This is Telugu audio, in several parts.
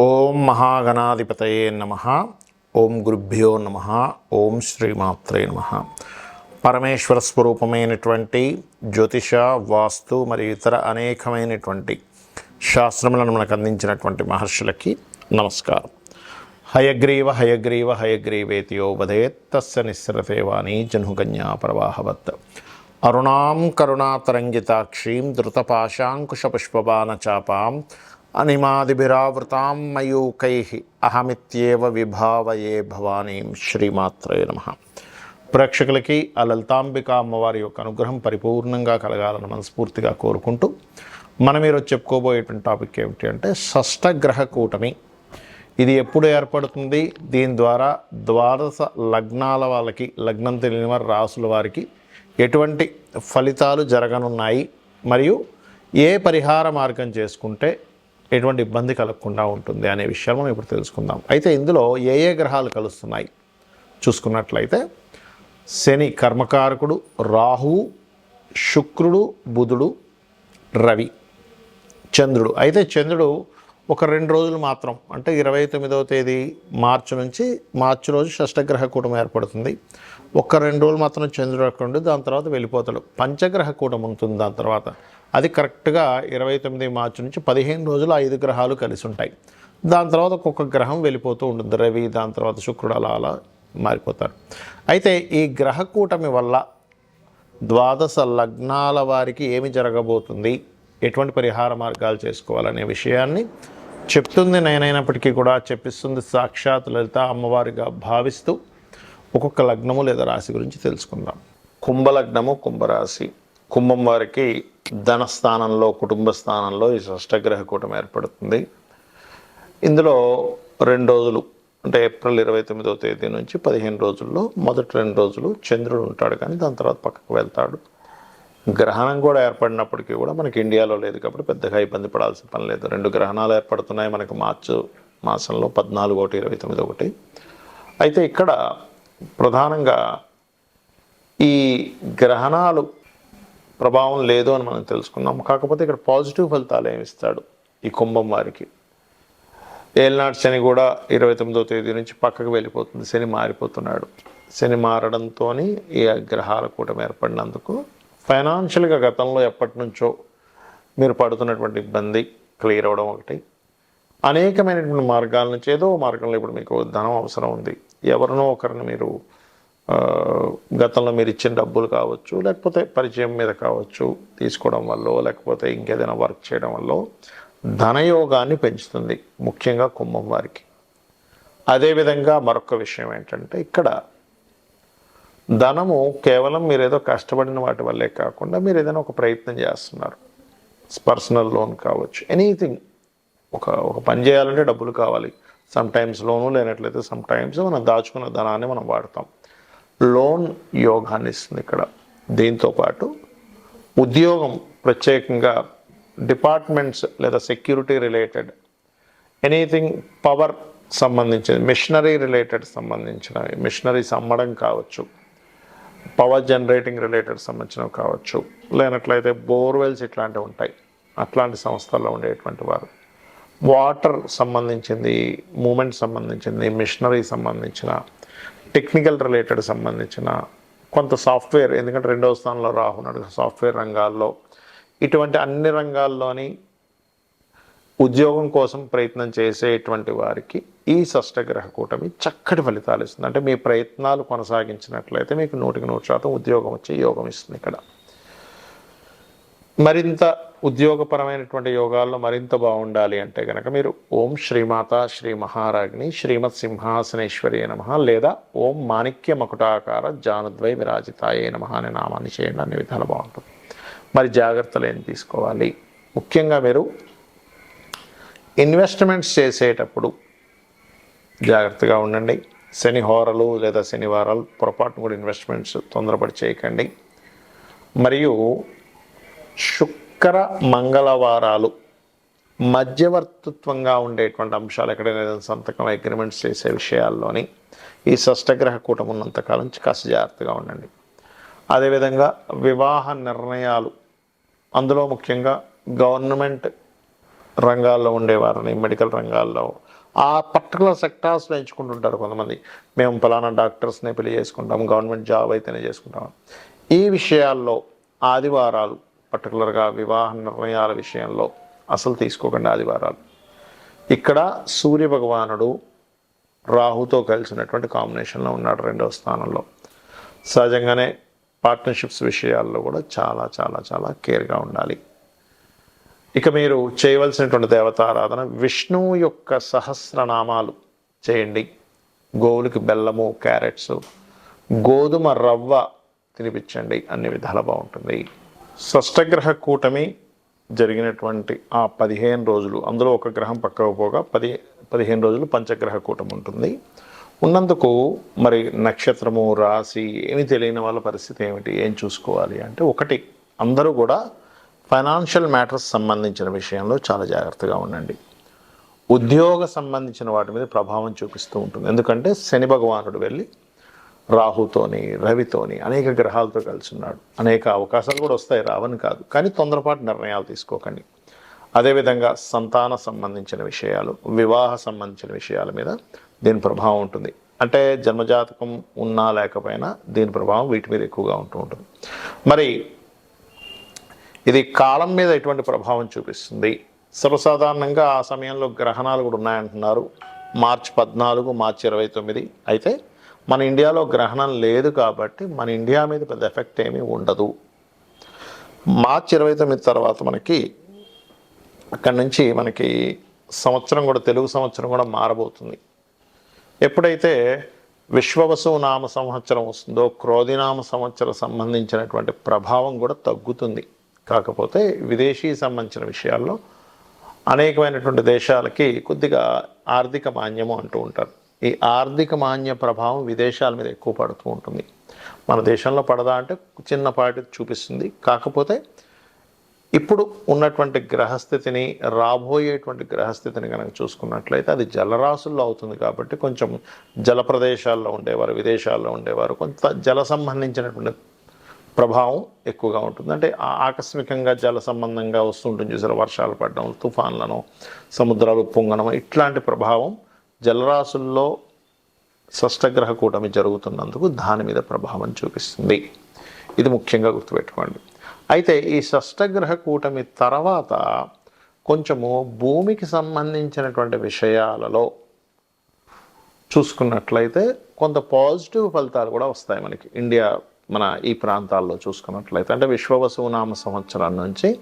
ఓం మహాగణాధిపతయే నమ. ఓం గురుభ్యో నమ. ఓం శ్రీమాత్రే నమ. పరమేశ్వర స్వరూపమైనటువంటి జ్యోతిష వాస్తు మరియు ఇతర అనేకమైనటువంటి శాస్త్రములను మనకు అందించినటువంటి మహర్షులకి నమస్కారం. హయగ్రీవ హయగ్రీవ హయగ్రీవేతియో వదేత్తస్య తస్య జనుగన్యా ప్రవాహవత్. అరుణాం కరుణాతరంగితాక్షీం ధృతపాశాంకుశపుష్పబాణచాపాం అనిమాదిభిరావృతాం మయూకై అహమిత్యేవ విభావయే భవానీం శ్రీమాత్రే నమ. ప్రేక్షకులకి ఆ లలితాంబిక అమ్మవారి యొక్క అనుగ్రహం పరిపూర్ణంగా కలగాలని మనస్ఫూర్తిగా కోరుకుంటూ మనం ఈరోజు చెప్పుకోబోయేటువంటి టాపిక్ ఏమిటి అంటే షష్టగ్రహ కూటమి. ఇది ఎప్పుడు ఏర్పడుతుంది? దీని ద్వారా ద్వాదశ లగ్నాల వాళ్ళకి లగ్నం తెలియని వారి రాసుల వారికి ఎటువంటి ఫలితాలు జరగనున్నాయి? మరియు ఏ పరిహార మార్గం చేసుకుంటే ఎటువంటి ఇబ్బంది కలగకుండా ఉంటుంది అనే విషయాలు మనం ఇప్పుడు తెలుసుకుందాం. అయితే ఇందులో ఏ ఏ గ్రహాలు కలుస్తున్నాయి? చూసుకున్నట్లయితే శని కర్మకారకుడు రాహువు శుక్రుడు బుధుడు రవి చంద్రుడు. అయితే చంద్రుడు ఒక రెండు రోజులు మాత్రం అంటే ఇరవై తొమ్మిదవ తేదీ మార్చి నుంచి మార్చి రోజు షష్టగ్రహ కూటమి ఏర్పడుతుంది. ఒక్క రెండు రోజులు మాత్రం చంద్రుడు అక్కడ ఉండి దాని తర్వాత వెళ్ళిపోతాడు. పంచగ్రహ కూటమి ఉంటుంది దాని తర్వాత. అది కరెక్ట్గా ఇరవై తొమ్మిది మార్చి నుంచి పదిహేను రోజులు ఐదు గ్రహాలు కలిసి ఉంటాయి. దాని తర్వాత ఒక్కొక్క గ్రహం వెళ్ళిపోతూ ఉంటుంది. రవి దాని తర్వాత శుక్రుడు అలా అలా మారిపోతారు. అయితే ఈ గ్రహ కూటమి వల్ల ద్వాదశ లగ్నాల వారికి ఏమి జరగబోతుంది? ఎటువంటి పరిహార మార్గాలు చేసుకోవాలనే విషయాన్ని చెప్తుంది నేనైనప్పటికీ కూడా చెప్పిస్తుంది సాక్షాత్ లలిత అమ్మవారిగా భావిస్తూ ఒక్కొక్క లగ్నము లేదా రాశి గురించి తెలుసుకుందాం. కుంభలగ్నము కుంభరాశి. కుంభం వారికి ధన స్థానంలో కుటుంబ స్థానంలో ఈ షష్టగ్రహ కూటమి ఏర్పడుతుంది. ఇందులో రెండు రోజులు అంటే ఏప్రిల్ ఇరవై తొమ్మిదో తేదీ నుంచి పదిహేను రోజుల్లో మొదటి రెండు రోజులు చంద్రుడు ఉంటాడు కానీ దాని తర్వాత పక్కకు వెళ్తాడు. గ్రహణం కూడా ఏర్పడినప్పటికీ కూడా మనకి ఇండియాలో లేదు కాబట్టి పెద్దగా ఇబ్బంది పడాల్సిన పని లేదు. రెండు గ్రహణాలు ఏర్పడుతున్నాయి మనకు మార్చు మాసంలో పద్నాలుగు ఒకటి ఇరవై తొమ్మిది ఒకటి. అయితే ఇక్కడ ప్రధానంగా ఈ గ్రహణాలు ప్రభావం లేదు అని మనం తెలుసుకున్నాం కాకపోతే ఇక్కడ పాజిటివ్ ఫలితాలు ఏమిస్తాడు ఈ కుంభం వారికి? ఏలినాటి శని కూడా ఇరవై తొమ్మిదో తేదీ నుంచి పక్కకు వెళ్ళిపోతుంది. శని మారిపోతున్నాడు. శని మారడంతో ఈ గ్రహాల కూటమి ఏర్పడినందుకు ఫైనాన్షియల్గా గతంలో ఎప్పటి నుంచో మీరు పడుతున్నటువంటి ఇబ్బంది క్లియర్ అవ్వడం ఒకటి. అనేకమైనటువంటి మార్గాల నుంచి ఏదో మార్గంలో ఇప్పుడు మీకు ధనం అవసరం ఉంది. ఎవరినో ఒకరిని మీరు గతంలో మీరు ఇచ్చిన డబ్బులు కావచ్చు లేకపోతే పరిచయం మీద కావచ్చు తీసుకోవడం వల్ల లేకపోతే ఇంకేదైనా వర్క్ చేయడం వల్ల ధనయోగాన్ని పెంచుతుంది ముఖ్యంగా కుంభం వారికి. అదేవిధంగా మరొక విషయం ఏంటంటే ఇక్కడ ధనము కేవలం మీరు ఏదో కష్టపడిన వాటి వల్లే కాకుండా మీరు ఏదైనా ఒక ప్రయత్నం చేస్తున్నారు. పర్సనల్ లోన్ కావచ్చు ఎనీథింగ్. ఒక ఒక పని చేయాలంటే డబ్బులు కావాలి. సమ్ టైమ్స్ లోను లేనట్లయితే సమ్ టైమ్స్ మనం దాచుకున్న ధనాన్ని మనం వాడతాం. లోన్ యోగాన్ని ఇస్తుంది ఇక్కడ. దీంతో పాటు ఉద్యోగం ప్రత్యేకంగా డిపార్ట్మెంట్స్ లేదా సెక్యూరిటీ రిలేటెడ్ ఎనీథింగ్ పవర్ సంబంధించిన మిషనరీ రిలేటెడ్ సంబంధించిన మిషనరీస్ అమ్మడం కావచ్చు పవర్ జనరేటింగ్ రిలేటెడ్ సంబంధించినవి కావచ్చు లేనట్లయితే బోర్వెల్స్ ఇట్లాంటివి ఉంటాయి. అట్లాంటి సంస్థల్లో ఉండేటువంటి వారు. వాటర్ సంబంధించింది మూమెంట్ సంబంధించింది మిషనరీ సంబంధించిన టెక్నికల్ రిలేటెడ్ సంబంధించిన కొంత సాఫ్ట్వేర్ ఎందుకంటే రెండవ స్థానంలో రాహున్నాడు సాఫ్ట్వేర్ రంగాల్లో. ఇటువంటి అన్ని రంగాల్లోని ఉద్యోగం కోసం ప్రయత్నం చేసేటువంటి వారికి ఈ షష్టగ్రహ కూటమి చక్కటి ఫలితాలు ఇస్తుంది. అంటే మీ ప్రయత్నాలు కొనసాగించినట్లయితే మీకు నూటికి నూరు శాతం ఉద్యోగం వచ్చే యోగం ఇస్తుంది ఇక్కడ. మరింత ఉద్యోగపరమైనటువంటి యోగాల్లో మరింత బాగుండాలి అంటే కనుక మీరు ఓం శ్రీమాత శ్రీ మహారాజ్ని శ్రీమత్ సింహాసనేశ్వరి నమ లేదా ఓం మాణిక్య మకుటాకార జానుద్వై విరాజితాయే నమ అనే నామాన్ని చేయండి అన్ని విధాలు బాగుంటుంది. మరి జాగ్రత్తలు ఏం తీసుకోవాలి? ముఖ్యంగా మీరు ఇన్వెస్ట్మెంట్స్ చేసేటప్పుడు జాగ్రత్తగా ఉండండి. శని హోరలు లేదా శనివారాలు పొరపాటును కూడా ఇన్వెస్ట్మెంట్స్ తొందరపడి చేయకండి. మరియు శుక్ర మంగళవారాలు. మధ్యవర్తిత్వంగా ఉండేటువంటి అంశాలు ఎక్కడైనా సంతకం అగ్రిమెంట్స్ చేసే విషయాల్లోని ఈ షష్టగ్రహ కూటమి ఉన్నంతకాలం కాస్త జాగ్రత్తగా ఉండండి. అదేవిధంగా వివాహ నిర్ణయాలు. అందులో ముఖ్యంగా గవర్నమెంట్ రంగాల్లో ఉండేవారిని మెడికల్ రంగాల్లో. ఆ పర్టికులర్ సెక్టార్స్లో ఎంచుకుంటుంటారు కొంతమంది. మేము ఫలానా డాక్టర్స్ని పెళ్ళి చేసుకుంటాం గవర్నమెంట్ జాబ్ అయితేనే చేసుకుంటాం. ఈ విషయాల్లో ఆదివారాలు పర్టికులర్గా వివాహ నిర్ణయాల విషయంలో అసలు తీసుకోకండి ఆదివారాలు. ఇక్కడ సూర్య భగవానుడు రాహుతో కలిసినటువంటి కాంబినేషన్లో ఉన్నాడు రెండవ స్థానంలో. సహజంగానే పార్ట్నర్షిప్స్ విషయాల్లో కూడా చాలా చాలా చాలా కేర్గా ఉండాలి. ఇక మీరు చేయవలసినటువంటి దేవతారాధన విష్ణువు యొక్క సహస్రనామాలు చేయండి. గోవులకి బెల్లము క్యారెట్స్ గోధుమ రవ్వ తినిపించండి. అన్ని విధాలు బాగుంటుంది. షష్టగ్రహ కూటమి జరిగినటువంటి ఆ పదిహేను రోజులు అందులో ఒక గ్రహం పక్కకు పోగా పది పదిహేను రోజులు పంచగ్రహ కూటమి ఉంటుంది. ఉన్నందుకు మరి నక్షత్రము రాశి ఏమి తెలియని వాళ్ళ పరిస్థితి ఏమిటి ఏం చూసుకోవాలి అంటే ఒకటి అందరూ కూడా ఫైనాన్షియల్ మ్యాటర్స్ సంబంధించిన విషయంలో చాలా జాగ్రత్తగా ఉండండి. ఉద్యోగ సంబంధించిన వాటి మీద ప్రభావం చూపిస్తూ ఉంటుంది. ఎందుకంటే శని భగవానుడు వెళ్ళి రాహుతోని రవితోని అనేక గ్రహాలతో కలిసి ఉన్నాడు అనేక అవకాశాలు కూడా వస్తాయి రావని కాదు. కానీ తొందరపాటు నిర్ణయాలు తీసుకోకండి. అదేవిధంగా సంతాన సంబంధించిన విషయాలు వివాహ సంబంధించిన విషయాల మీద దీని ప్రభావం ఉంటుంది. అంటే జన్మజాతకం ఉన్నా లేకపోయినా దీని ప్రభావం వీటి మీద ఎక్కువగా ఉంటూ ఉంటుంది. మరి ఇది కాలం మీద ఎటువంటి ప్రభావం చూపిస్తుంది? సర్వసాధారణంగా ఆ సమయంలో గ్రహణాలు కూడా ఉన్నాయంటున్నారు. మార్చి పద్నాలుగు మార్చి ఇరవై తొమ్మిది. అయితే మన ఇండియాలో గ్రహణం లేదు కాబట్టి మన ఇండియా మీద పెద్ద ఎఫెక్ట్ ఏమీ ఉండదు. మార్చి ఇరవై తొమ్మిది తర్వాత మనకి అక్కడి నుంచి మనకి సంవత్సరం కూడా తెలుగు సంవత్సరం కూడా మారబోతుంది. ఎప్పుడైతే విశ్వవసు నామ సంవత్సరం వస్తుందో క్రోధినామ సంవత్సరం సంబంధించినటువంటి ప్రభావం కూడా తగ్గుతుంది. కాకపోతే విదేశీ సంబంధించిన విషయాల్లో అనేకమైనటువంటి దేశాలకి కొద్దిగా ఆర్థిక మాన్యము అంటూ ఉంటారు. ఈ ఆర్థిక మాన్య ప్రభావం విదేశాల మీద ఎక్కువ పడుతూ ఉంటుంది. మన దేశంలో పడదా అంటే చిన్నపాటి చూపిస్తుంది. కాకపోతే ఇప్పుడు ఉన్నటువంటి గ్రహస్థితిని రాబోయేటువంటి గ్రహస్థితిని కనుక చూసుకున్నట్లయితే అది జలరాశుల్లో అవుతుంది కాబట్టి కొంచెం జల ప్రదేశాల్లో ఉండేవారు విదేశాల్లో ఉండేవారు కొంత జల సంబంధించినటువంటి ప్రభావం ఎక్కువగా ఉంటుంది. అంటే ఆ- ఆకస్మికంగా జల సంబంధంగా వస్తుంటుంది చూసారు వర్షాలు పడడం తుఫాన్లను సముద్రాలు పొంగడం ఇట్లాంటి ప్రభావం జలరాశుల్లో షష్టగ్రహ కూటమి జరుగుతున్నందుకు దాని మీద ప్రభావం చూపిస్తుంది. ఇది ముఖ్యంగా గుర్తుపెట్టుకోండి. అయితే ఈ షష్టగ్రహ కూటమి తర్వాత కొంచెము భూమికి సంబంధించినటువంటి విషయాలలో చూసుకున్నట్లయితే కొంత పాజిటివ్ ఫలితాలు కూడా వస్తాయి మనకి. ఇండియా మన ఈ ప్రాంతాల్లో చూసుకున్నట్లయితే. అంటే విశ్వవసునామ సంవత్సరం నుంచి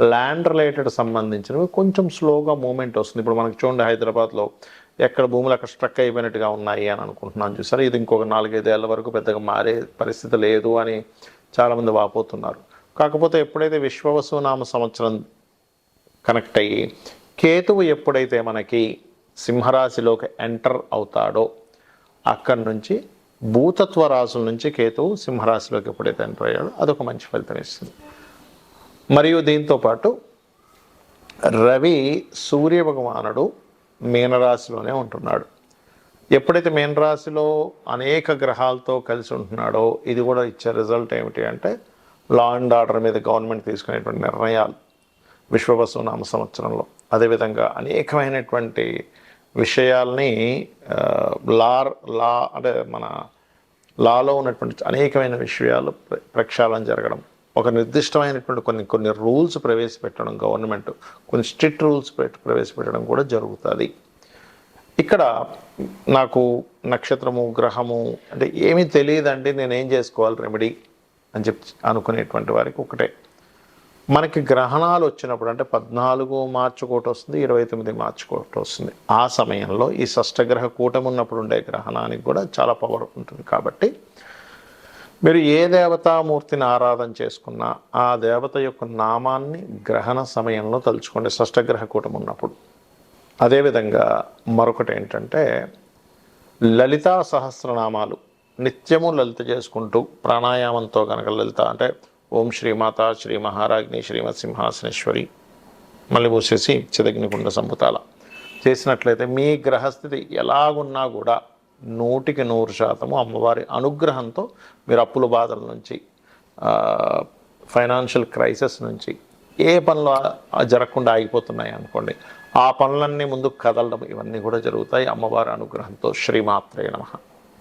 ల్యాండ్ రిలేటెడ్ సంబంధించినవి కొంచెం స్లోగా మూమెంట్ వస్తుంది. ఇప్పుడు మనకి చూడండి హైదరాబాద్లో ఎక్కడ భూములు అక్కడ స్ట్రక్ అయిపోయినట్టుగా ఉన్నాయి అని అనుకుంటున్నాను చూసారు ఇది ఇంకొక నాలుగైదేళ్ళ వరకు పెద్దగా మారే పరిస్థితి లేదు అని చాలామంది వాపోతున్నారు. కాకపోతే ఎప్పుడైతే విశ్వవసునామ సంవత్సరం కనెక్ట్ అయ్యి కేతువు ఎప్పుడైతే మనకి సింహరాశిలోకి ఎంటర్ అవుతాడో అక్కడి నుంచి భూతత్వ రాశుల నుంచి కేతువు సింహరాశిలోకి ఎప్పుడైతే ఎంటర్ అయ్యాడో అదొక మంచి ఫలితం ఇస్తుంది. మరియు దీంతో పాటు రవి సూర్య భగవానుడు మీనరాశిలోనే ఉంటున్నాడు. ఎప్పుడైతే మీనరాశిలో అనేక గ్రహాలతో కలిసి ఉంటున్నాడో ఇది కూడా ఇచ్చే రిజల్ట్ ఏమిటి అంటే లా అండ్ ఆర్డర్ మీద గవర్నమెంట్ తీసుకునేటువంటి నిర్ణయాలు విశ్వవసు నామ సంవత్సరంలో. అదేవిధంగా అనేకమైనటువంటి విషయాల్ని లార్ లా అంటే మన లాలో ఉన్నటువంటి అనేకమైన విషయాలు ప్ర- ప్రక్షాళన జరగడం. ఒక నిర్దిష్టమైనటువంటి కొన్ని కొన్ని రూల్స్ ప్రవేశపెట్టడం గవర్నమెంట్ కొన్ని స్ట్రిక్ట్ రూల్స్ పెట్టి ప్రవేశపెట్టడం కూడా జరుగుతుంది. ఇక్కడ నాకు నక్షత్రము గ్రహము అంటే ఏమీ తెలియదండి నేను ఏం చేసుకోవాలి రెమెడీ అని చెప్పి అనుకునేటువంటి వారికి ఒకటే. మనకి గ్రహణాలు వచ్చినప్పుడు అంటే పద్నాలుగు మార్చి ఒకటి వస్తుంది ఇరవై తొమ్మిది మార్చి ఒకటి వస్తుంది. ఆ సమయంలో ఈ షష్టగ్రహ కూటమి ఉన్నప్పుడు ఉండే గ్రహణానికి కూడా చాలా పవర్ ఉంటుంది కాబట్టి మీరు ఏ దేవతామూర్తిని ఆరాధన చేసుకున్నా ఆ దేవత యొక్క నామాన్ని గ్రహణ సమయంలో తలుచుకోండి షష్టగ్రహ కూటం ఉన్నప్పుడు. అదేవిధంగా మరొకటి ఏంటంటే లలితా సహస్రనామాలు నిత్యము లలిత చేసుకుంటూ ప్రాణాయామంతో కనుక లలిత అంటే ఓం శ్రీమాత శ్రీ మహారాజ్ని శ్రీమత్ సింహాసనేశ్వరి మళ్ళీ మూసేసి చిదగ్నికుండ సంపుతాల చేసినట్లయితే మీ గ్రహస్థితి ఎలాగున్నా కూడా నూటికి నూరు శాతము అమ్మవారి అనుగ్రహంతో మీరు అప్పుల బాధల నుంచి ఫైనాన్షియల్ క్రైసిస్ నుంచి ఏ పనులు జరగకుండా ఆగిపోతున్నాయి అనుకోండి ఆ పనులన్నీ ముందు కదలడం ఇవన్నీ కూడా జరుగుతాయి. అమ్మవారి అనుగ్రహంతో శ్రీమాత్రే నమ.